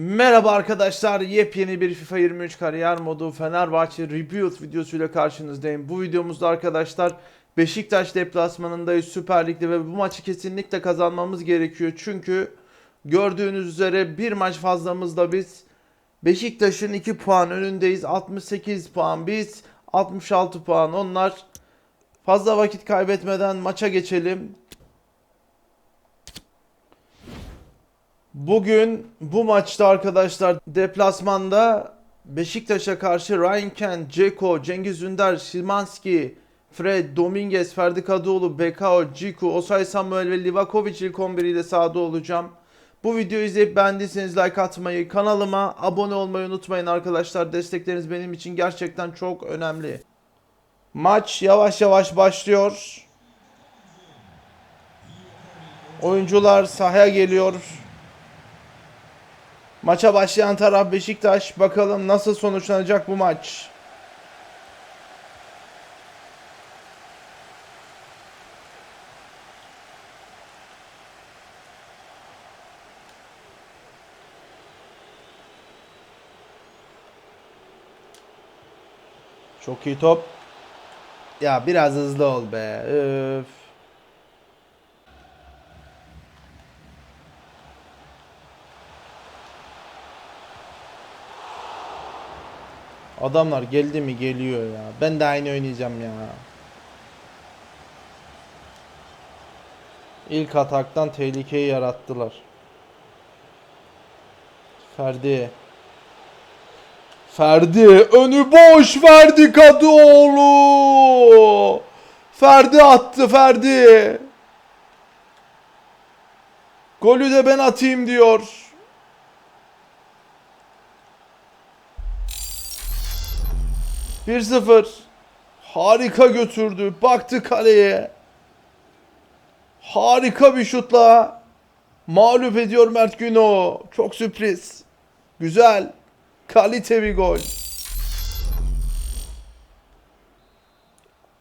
Merhaba arkadaşlar, yepyeni bir FIFA 23 kariyer modu Fenerbahçe Rebuild videosuyla karşınızdayım. Bu videomuzda arkadaşlar Beşiktaş deplasmanındayız Süper Lig'de ve bu maçı kesinlikle kazanmamız gerekiyor. Çünkü gördüğünüz üzere bir maç fazlamızda biz Beşiktaş'ın 2 puan önündeyiz. 68 puan biz, 66 puan onlar. Fazla vakit kaybetmeden maça geçelim. Bugün bu maçta arkadaşlar deplasmanda Beşiktaş'a karşı Ryan Kent, Ceko, Cengiz Ünder, Szymanski, Fred, Dominguez, Ferdi Kadıoğlu, Bekao, Ciku, Osay Samuel ve Livakovic ilk 11 ile sahada olacağım. Bu videoyu izleyip beğendiyseniz like atmayı, kanalıma abone olmayı unutmayın arkadaşlar. Destekleriniz benim için gerçekten çok önemli. Maç yavaş yavaş başlıyor. Oyuncular sahaya geliyor. Maça başlayan taraf Beşiktaş. Bakalım nasıl sonuçlanacak bu maç. Çok iyi top. Ya biraz hızlı ol be. Öf. Adamlar geldi mi geliyor ya. Ben de aynı oynayacağım ya. İlk ataktan tehlikeyi yarattılar. Ferdi. Ferdi önü boş Ferdi Kadıoğlu. Ferdi attı Ferdi. Golü de ben atayım diyor. Bir 0 Harika götürdü. Baktı kaleye. Harika bir şutla mağlup ediyor Mert Günok. Çok sürpriz. Güzel. Kalite bir gol.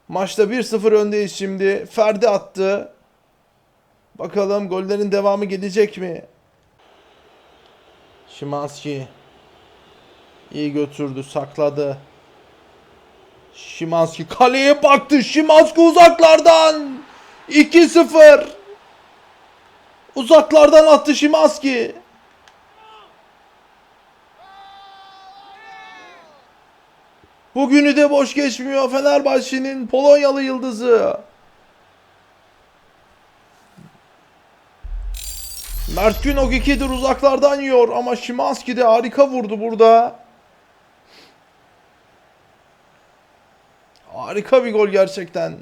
Maçta 1-0 öndeyiz şimdi. Ferdi attı. Bakalım gollerin devamı gelecek mi? Şimanski. iyi götürdü, sakladı. Şimanski kaleye baktı. Şimanski uzaklardan. 2-0. Uzaklardan attı Şimanski. Bugünü de boş geçmiyor Fenerbahçe'nin Polonyalı yıldızı. Mert Günok ikidir uzaklardan yiyor ama Şimanski de harika vurdu burada. Harika bir gol gerçekten.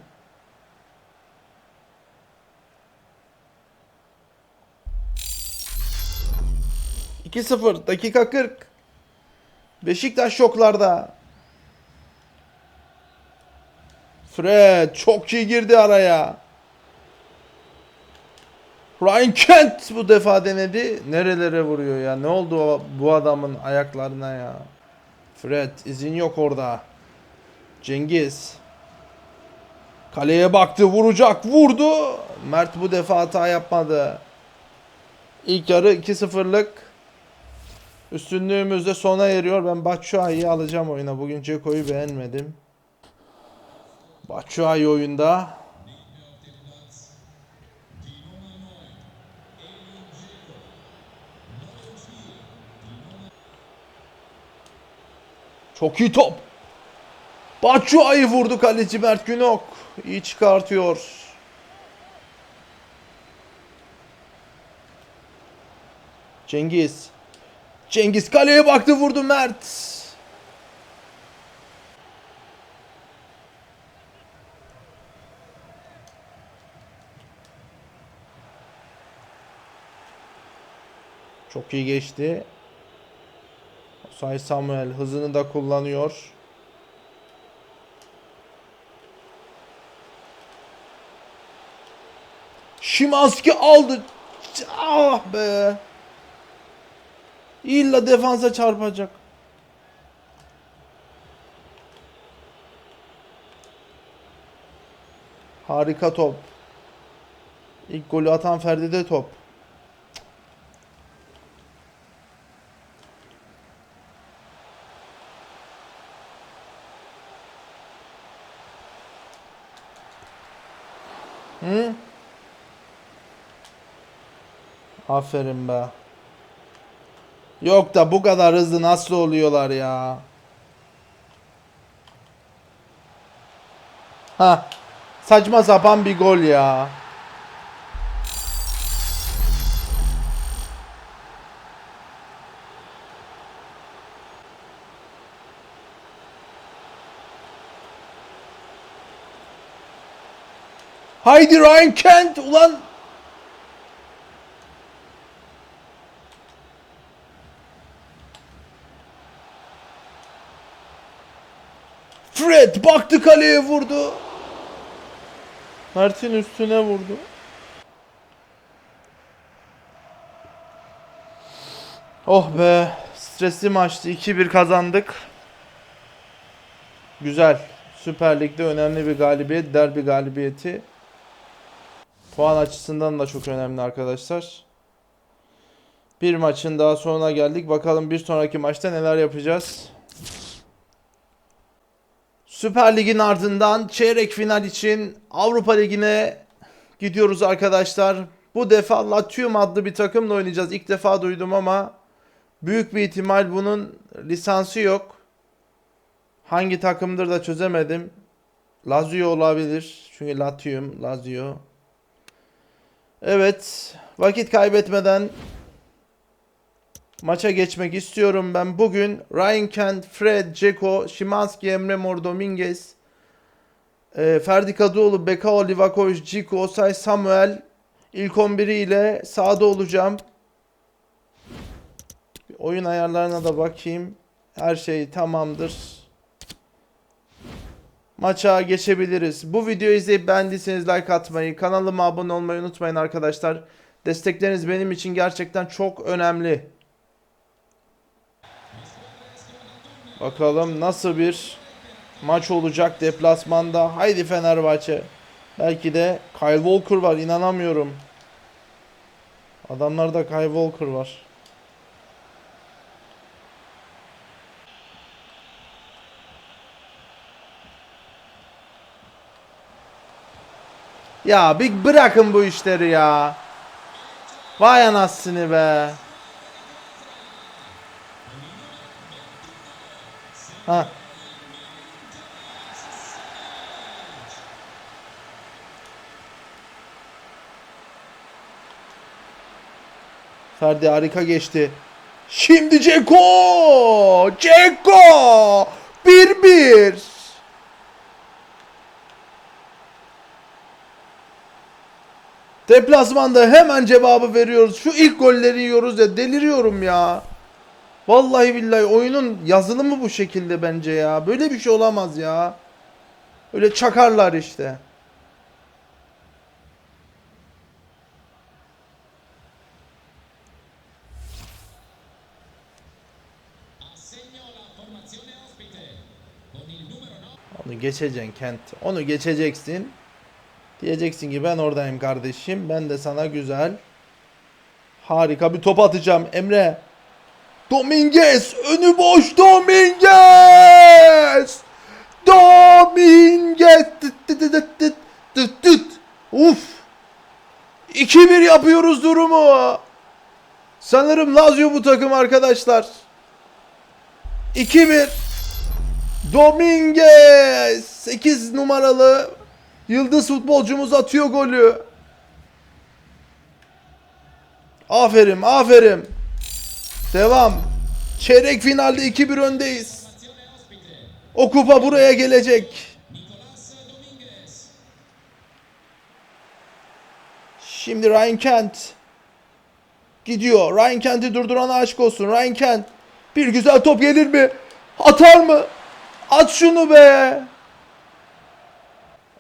İki 0 dakika 40. Beşiktaş şoklarda. Fred çok iyi girdi araya. Ryan Kent bu defa denedi. Nerelere vuruyor ya? Ne oldu bu adamın ayaklarına ya? Fred izin yok orada. Cengiz. Kaleye baktı vuracak vurdu. Mert bu defa hata yapmadı. İlk yarı 2-0'lık. Üstünlüğümüz de sona eriyor. Ben Batshuayi'yi alacağım oyuna. Bugün Ceko'yu beğenmedim. Batshuayi oyunda. Çok iyi top. Batshuayi vurdu kaleci Mert Günok. İyi çıkartıyor. Cengiz. Cengiz kaleye baktı vurdu Mert. Çok iyi geçti. Say Samuel hızını da kullanıyor. Şimanski aldı. Ah be. İlla defansa çarpacak. Harika top. İlk golü atan Ferdi de top. Hı? Aferin be. Yok da bu kadar hızlı nasıl oluyorlar ya? Ha. Saçma sapan bir gol ya. Haydi Ryan Kent ulan Fred baktı kaleye vurdu. Mert'in üstüne vurdu. Oh be. Stresli maçtı. 2-1 kazandık. Güzel. Süper Lig'de önemli bir galibiyet. Derbi galibiyeti. Puan açısından da çok önemli arkadaşlar. Bir maçın daha sonuna geldik. Bakalım bir sonraki maçta neler yapacağız. Süper Lig'in ardından çeyrek final için Avrupa Ligi'ne gidiyoruz arkadaşlar. Bu defa Latium adlı bir takımla oynayacağız. İlk defa duydum ama büyük bir ihtimal bunun lisansı yok. Hangi takımdır da çözemedim. Lazio olabilir. Çünkü Latium, Lazio. Evet, vakit kaybetmeden maça geçmek istiyorum ben. Bugün Ryan Kent, Fred, Ceko, Şimanski, Emre Mor, Dominguez, e, Ferdi Kadıoğlu, Bekao, Livakovic, Ciku, Osay, Samuel ilk 11'i ile sahada olacağım. Oyun ayarlarına da bakayım. Her şey tamamdır. Maça geçebiliriz. Bu videoyu izleyip beğendiyseniz like atmayı, kanalıma abone olmayı unutmayın arkadaşlar. Destekleriniz benim için gerçekten çok önemli. Bakalım nasıl bir maç olacak deplasmanda. Haydi Fenerbahçe. Belki de Kyle Walker var inanamıyorum. Adamlarda Kyle Walker var. Ya bir bırakın bu işleri ya. Vay anasını be. Ha. Ferdi harika geçti. Şimdi Ceko! Ceko! 1-1. Deplasmanda hemen cevabı veriyoruz. Şu ilk golleri yiyoruz ya deliriyorum ya. Vallahi billahi oyunun yazılımı bu şekilde bence ya. Böyle bir şey olamaz ya. Öyle çakarlar işte. Onu geçeceksin Kent. Onu geçeceksin. Diyeceksin ki ben oradayım kardeşim. Ben de sana güzel. Harika bir top atacağım. Emre. Dominguez. Önü boş Dominguez. Dominguez. Tıt tıt tıt tıt tıt tıt. Uf. 2-1 yapıyoruz durumu. Sanırım Lazio bu takım arkadaşlar. 2-1. Dominguez 8 numaralı yıldız futbolcumuz atıyor golü. Aferin, aferin. Devam. Çeyrek finalde 2-1 öndeyiz. O kupa buraya gelecek. Şimdi Ryan Kent gidiyor. Ryan Kent'i durdurana aşk olsun. Ryan Kent bir güzel top gelir mi? Atar mı? At şunu be.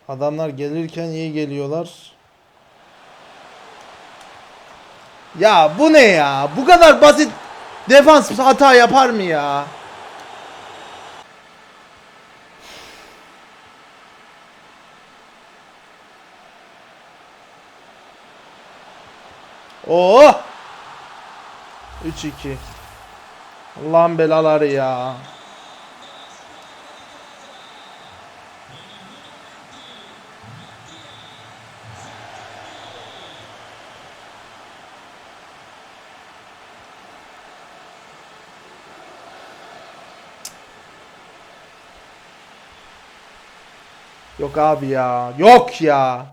Adamlar gelirken iyi geliyorlar. Ya bu ne ya? Bu kadar basit defans hata yapar mı ya? Oh! 3-2. Allah'ın belaları ya. Yok abi ya. Yok ya.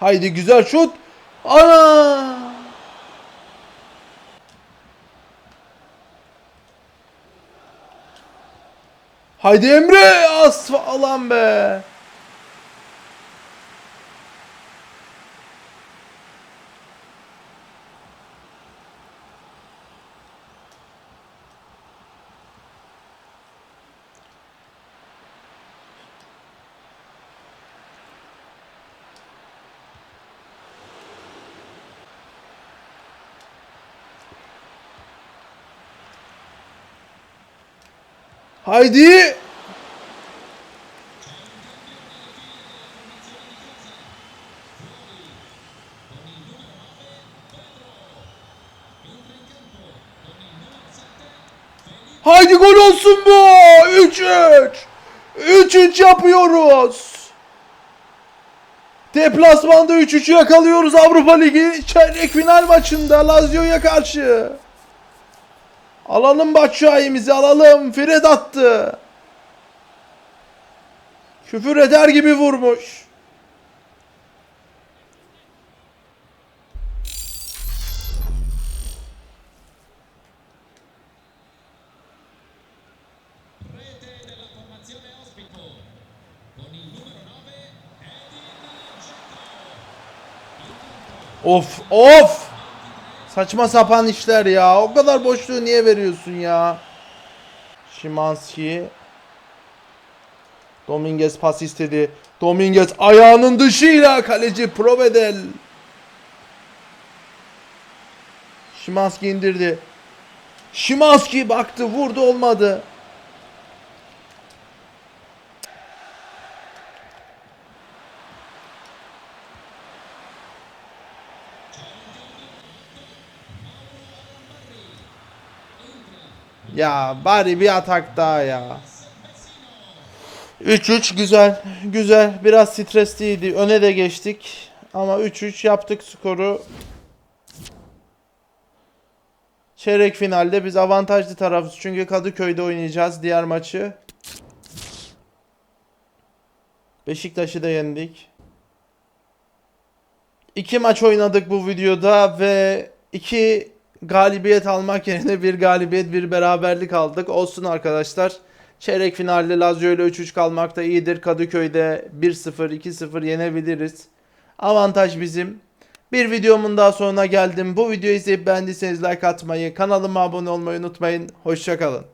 Haydi güzel şut. Ana! Haydi Emre! As falan be. Haydi! Haydi gol olsun bu! 3-3! 3-3 yapıyoruz! Deplasmanda 3-3'ü yakalıyoruz Avrupa Ligi çeyrek final maçında Lazio'ya karşı. Alalım Batshuayi'mizi alalım. Fred attı. Küfür eder gibi vurmuş. Rete della formazione ospito con il numero 9 Of of. Saçma sapan işler ya. O kadar boşluğu niye veriyorsun ya? Şimanski. Dominguez pas istedi. Dominguez ayağının dışıyla kaleci Provedel. Şimanski indirdi. Şimanski baktı vurdu olmadı. Ya bari bir atak daha ya. 3-3 güzel. Güzel. Biraz stresliydi. Öne de geçtik. Ama 3-3 yaptık skoru. Çeyrek finalde biz avantajlı tarafız. Çünkü Kadıköy'de oynayacağız diğer maçı. Beşiktaş'ı da yendik. İki maç oynadık bu videoda ve iki galibiyet almak yerine bir galibiyet bir beraberlik aldık. Olsun arkadaşlar. Çeyrek finalde Lazio ile 3-3 kalmak da iyidir. Kadıköy'de 1-0 2-0 yenebiliriz. Avantaj bizim. Bir videomun daha sonuna geldim. Bu videoyu izleyip beğendiyseniz like atmayı, kanalıma abone olmayı unutmayın. Hoşçakalın.